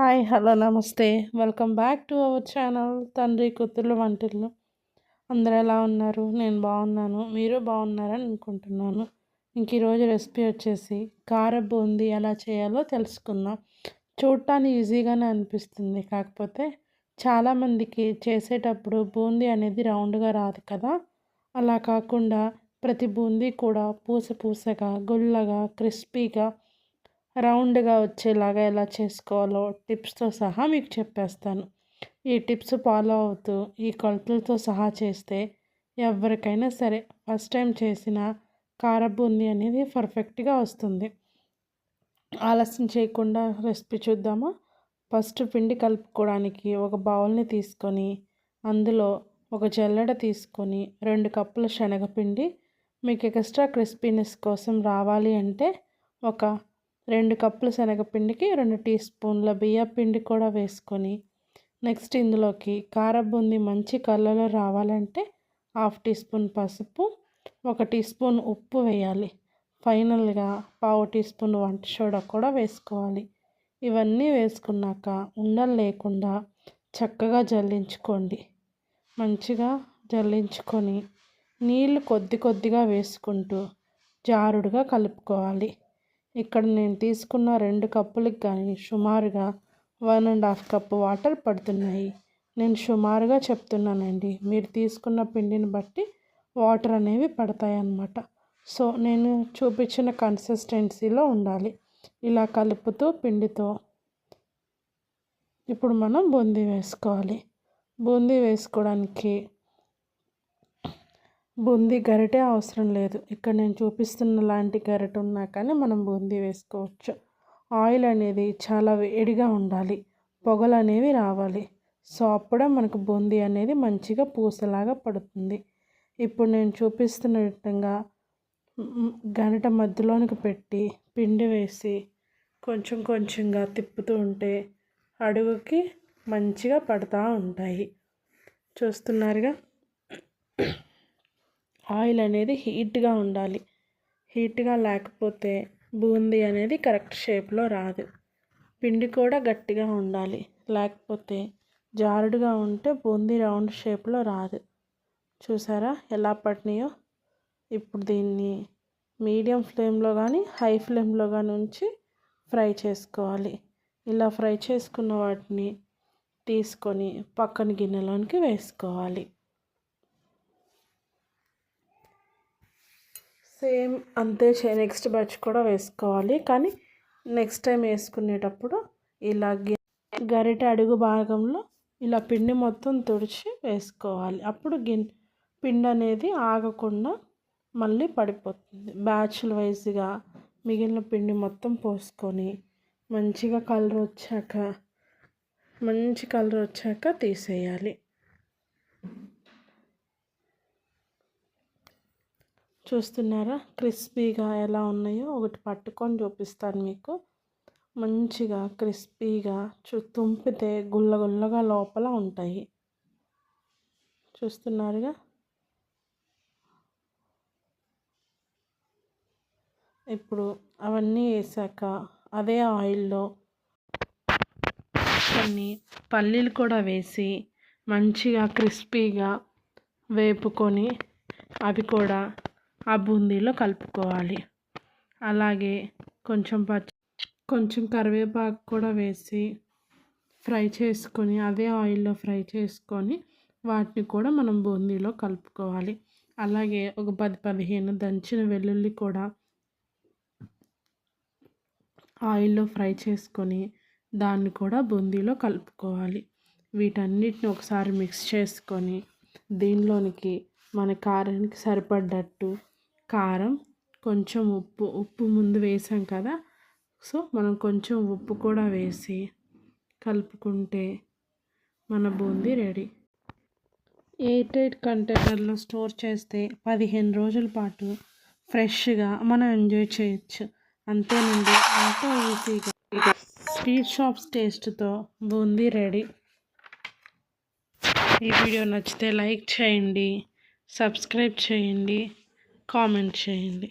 Hi hello namaste. Welcome back to our channel తండ్రి కూతుర్లు వంటిల్లు అందరూ ఎలా ఉన్నారు? నేను బాగున్నాను. మీరు బాగున్నారని అనుకుంటున్నాను. ఇంక ఈరోజు రెసిపీ వచ్చేసి కార బూందీ ఎలా చేయాలో తెలుసుకుందాం. చూడటానికి ఈజీగానే అనిపిస్తుంది. కాకపోతే చాలామందికి చేసేటప్పుడు బూందీ అనేది రౌండ్గా రాదు కదా. అలా కాకుండా ప్రతి బూందీ కూడా పూస పూసగా గుల్లగా క్రిస్పీగా రౌండ్గా వచ్చేలాగా ఎలా చేసుకోవాలో టిప్స్తో సహా మీకు చెప్పేస్తాను. ఈ టిప్స్ ఫాలో అవుతూ ఈ కొలతలతో సహా చేస్తే ఎవరికైనా సరే ఫస్ట్ టైం చేసిన కారబూంది అనేది పర్ఫెక్ట్గా వస్తుంది. ఆలస్యం చేయకుండా రెసిపీ చూద్దామా? ఫస్ట్ పిండి కలుపుకోవడానికి ఒక బౌల్ని తీసుకొని అందులో ఒక జల్లెడ తీసుకొని రెండు కప్పుల శనగపిండి మీకు ఎక్స్ట్రా క్రిస్పీనెస్ కోసం రావాలి అంటే ఒక రెండు కప్పుల శనగపిండికి రెండు టీ స్పూన్ల బియ్య పిండి కూడా వేసుకొని నెక్స్ట్ ఇందులోకి కారబుంది మంచి కలర్లో రావాలంటే హాఫ్ టీ స్పూన్ పసుపు ఒక టీ స్పూన్ ఉప్పు వేయాలి. ఫైనల్గా పావు టీ స్పూన్ వంట సోడా కూడా వేసుకోవాలి. ఇవన్నీ వేసుకున్నాక ఉండలు లేకుండా చక్కగా జల్లించుకోండి. మంచిగా జల్లించుకొని నీళ్ళు కొద్ది కొద్దిగా వేసుకుంటూ జారుడుగా కలుపుకోవాలి. ఇక్కడ నేను తీసుకున్న రెండు కప్పులకు కానీ సుమారుగా one and half cup water పడుతున్నాయి. నేను సుమారుగా చెప్తున్నానండి మీరు తీసుకున్న పిండిని బట్టి వాటర్ అనేవి పడతాయి అన్నమాట సో నేను చూపించిన కన్సిస్టెన్సీలో ఉండాలి. ఇలా కలుపుతూ పిండితో ఇప్పుడు మనం బూందీ వేసుకోవాలి. బూందీ వేసుకోవడానికి బూందీ గరిటే అవసరం లేదు. ఇక్కడ నేను చూపిస్తున్న లాంటి గరిట ఉన్నా కానీ మనం బూందీ వేసుకోవచ్చు. ఆయిల్ అనేది చాలా వేడిగా ఉండాలి. పొగలు అనేవి రావాలి. సో అప్పుడే మనకు బూందీ అనేది మంచిగా పూసలాగా పడుతుంది. ఇప్పుడు నేను చూపిస్తున్న విధంగా గరిట మధ్యలోనికి పెట్టి పిండి వేసి కొంచెం కొంచెంగా తిప్పుతూ ఉంటే అడుగుకి మంచిగా పడుతూ ఉంటాయి. చూస్తున్నారుగా? ఆయిల్ అనేది హీట్గా ఉండాలి. హీట్గా లేకపోతే బూందీ అనేది కరెక్ట్ షేప్లో రాదు. పిండి కూడా గట్టిగా ఉండాలి. లేకపోతే జారుడుగా ఉంటే బూందీ రౌండ్ షేప్లో రాదు. చూసారా ఎలా పట్టినాయో? ఇప్పుడు దీన్ని మీడియం ఫ్లేమ్లో కానీ హై ఫ్లేమ్లో కానీ ఉంచి ఫ్రై చేసుకోవాలి. ఇలా ఫ్రై చేసుకున్న వాటిని తీసుకొని పక్కన గిన్నెలోనికి వేసుకోవాలి. సేమ్ అంతే నెక్స్ట్ బ్యాచ్ కూడా వేసుకోవాలి. కానీ నెక్స్ట్ టైం వేసుకునేటప్పుడు ఇలా గరిటె అడుగు భాగంలో ఇలా పిండి మొత్తం తుడిచి వేసుకోవాలి. అప్పుడు గిన్ పిండి అనేది ఆగకుండా మళ్ళీ పడిపోతుంది. బ్యాచ్ల వైజ్గా మిగిలిన పిండి మొత్తం పోసుకొని మంచిగా కలర్ వచ్చాక మంచి కలర్ వచ్చాక తీసేయాలి. చూస్తున్నారా? క్రిస్పీగా ఎలా ఉన్నాయో ఒకటి పట్టుకొని చూపిస్తాను మీకు. మంచిగా క్రిస్పీగా చూ తుంపితే గుల్లగుల్లగా లోపల ఉంటాయి. చూస్తున్నారుగా? ఇప్పుడు అవన్నీ వేసాక అదే ఆయిల్లో కొన్ని పల్లీలు కూడా వేసి మంచిగా క్రిస్పీగా వేపుకొని అవి కూడా ఆ బూందీలో కలుపుకోవాలి. అలాగే కొంచెం పచ్చి కొంచెం కరివేపాకు కూడా వేసి ఫ్రై చేసుకొని అదే ఆయిల్లో ఫ్రై చేసుకొని వాటిని కూడా మనం బూందీలో కలుపుకోవాలి. అలాగే ఒక పది పదిహేను దంచిన వెల్లుల్లి కూడా ఆయిల్లో ఫ్రై చేసుకొని దాన్ని కూడా బూందీలో కలుపుకోవాలి. వీటన్నిటిని ఒకసారి మిక్స్ చేసుకొని దీనిలోనికి మన కారానికి సరిపడ్డట్టు కారం కొంచెం ఉప్పు ఉప్పు ముందు వేసాం కదా. సో మనం కొంచెం ఉప్పు కూడా వేసి కలుపుకుంటే మన బూందీ రెడీ. ఎయిట్ ఎయిట్ కంటైనర్లో స్టోర్ చేస్తే పదిహేను రోజుల పాటు ఫ్రెష్గా మనం ఎంజాయ్ చేయొచ్చు. అంతేనండి ఎంతో ఈజీగా. స్వీట్ షాప్స్ టేస్ట్తో బూందీ రెడీ. ఈ వీడియో నచ్చితే లైక్ చేయండి సబ్స్క్రైబ్ చేయండి. కామెంట్ చేయండి